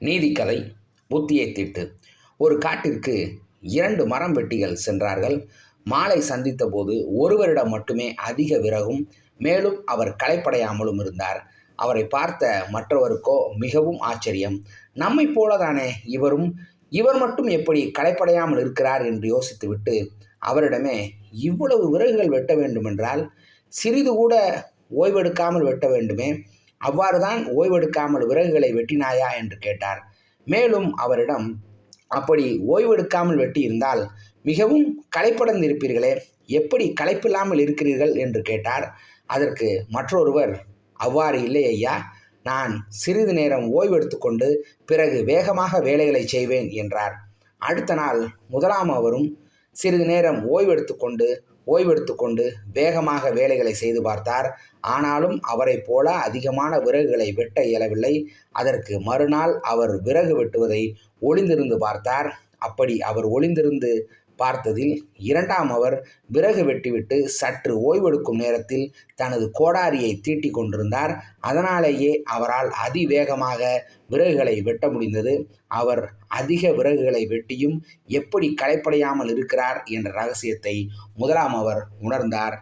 நீதிக்கதை புத்தியை தீட்டு. ஒரு காட்டிற்கு இரண்டு மரம் வெட்டிகள் சென்றார்கள். மாலை சந்தித்த போது ஒருவரிடம் மட்டுமே அதிக விறகும் மேலும் அவர் களைப்படையாமலும் இருந்தார். அவரை பார்த்த மற்றவருக்கோ மிகவும் ஆச்சரியம். நம்மைப் போலதானே இவரும்? இவர் மட்டும் எப்படி களைப்படையாமல் இருக்கிறார் என்று யோசித்துவிட்டு அவரிடமே இவ்வளவு விறகுகள் வெட்ட வேண்டுமென்றால் சிறிது கூட ஓய்வெடுக்காமல் வெட்ட வேண்டுமே. அவ்வாறு தான் ஓய்வெடுக்காமல் விறகுகளை வெட்டினாயா என்று கேட்டார். மேலும் அவரிடம் அப்படி ஓய்வெடுக்காமல் வெட்டியிருந்தால் மிகவும் களைப்படைந்திருப்பீர்களே எப்படி களைப்பில்லாமல் இருக்கிறீர்கள்? என்று கேட்டார். அதற்கு மற்றொருவர் அவ்வாறு இல்லை ஐயா நான் சிறிது நேரம் ஓய்வெடுத்துக்கொண்டு பிறகு வேகமாக வேலைகளை செய்வேன் என்றார். அடுத்த நாள் முதலாம் அவரும் சிறிது நேரம் ஓய்வெடுத்துக்கொண்டு ஓய்வெடுத்துக்கொண்டு வேகமாக வேலைகளை செய்து பார்த்தார். ஆனாலும் அவரைப் போல அதிகமான விறகுகளை வெட்ட இயலவில்லை. அதற்கு மறுநாள் அவர் விறகு வெட்டுவதை ஒளிந்திருந்து பார்த்தார். அப்படி அவர் ஒளிந்திருந்து பார்த்ததில் இரண்டாம் அவர் விறகு வெட்டிவிட்டு சற்று ஓய்வெடுக்கும் நேரத்தில் தனது கோடாரியை தீட்டிக் கொண்டிருந்தார். அதனாலேயே அவரால் அதிவேகமாக விறகுகளை வெட்ட முடிந்தது. அவர் அதிக விறகுகளை வெட்டியும் எப்படி களைப்படையாமல் இருக்கிறார் என்ற ரகசியத்தை முதலாம் அவர் உணர்ந்தார்.